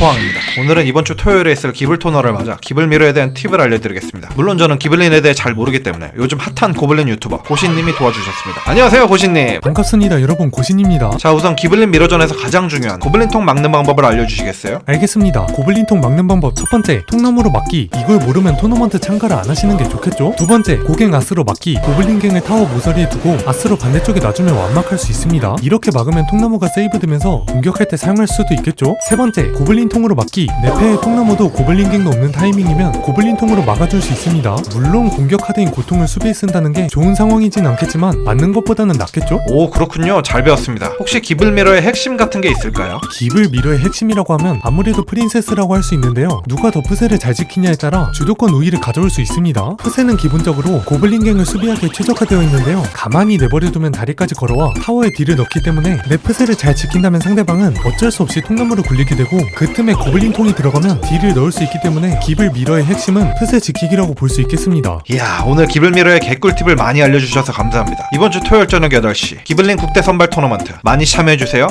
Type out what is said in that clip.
포항입니다. 오늘은 이번 주 토요일에 있을 기블 토너를 맞아 기블 미러에 대한 팁을 알려드리겠습니다. 물론 저는 기블린에 대해 잘 모르기 때문에 요즘 핫한 고블린 유튜버 고신님이 도와주셨습니다. 안녕하세요 고신님. 반갑습니다 여러분 고신입니다 자 우선 기블린 미러전에서 가장 중요한 고블린통 막는 방법을 알려주시겠어요? 알겠습니다 고블린통 막는 방법 첫 번째 통나무로 막기 이걸 모르면 토너먼트 참가를 안 하시는 게 좋겠죠 두 번째 고갱 아스로 막기 고블린갱을 타워 모서리에 두고 아스로 반대쪽에 놔주면 완막할 수 있습니다 이렇게 막으면 통나무가 세이브되면서 공격할 때 사용할 수도 있겠죠 세 번째 고블린 통으로 막기 내 패에 통나무도 고블린 갱도 없는 타이밍이면 고블린 통으로 막아줄 수 있습니다 물론 공격 카드인 고통을 수비에 쓴다는 게 좋은 상황이진 않겠지만 맞는 것보다는 낫겠죠 오 그렇군요 잘 배웠습니다. 혹시 기블 미러의 핵심 같은 게 있을까요? 기블 미러의 핵심이라고 하면 아무래도 프린세스라고 할 수 있는데요. 누가 더 푸세를 잘 지키냐에 따라 주도권 우위를 가져올 수 있습니다. 푸세는 기본적으로 고블린갱을 수비하기에 최적화되어 있는데요. 가만히 내버려두면 다리까지 걸어와 타워에 딜을 넣기 때문에 내 푸세를 잘 지킨다면 상대방은 어쩔 수 없이 통나무를 굴리게 되고 그 틈에 고블린통이 들어가면 딜을 넣을 수 있기 때문에 기블 미러의 핵심은 푸세 지키기라고 볼 수 있겠습니다. 이야 오늘 기블 미러의 개꿀팁을 많이 알려주셔서 감사합니다. 이번 주 토요일 저녁 8시 기블린 국대 선발 토너먼트 많이 참여해주세요.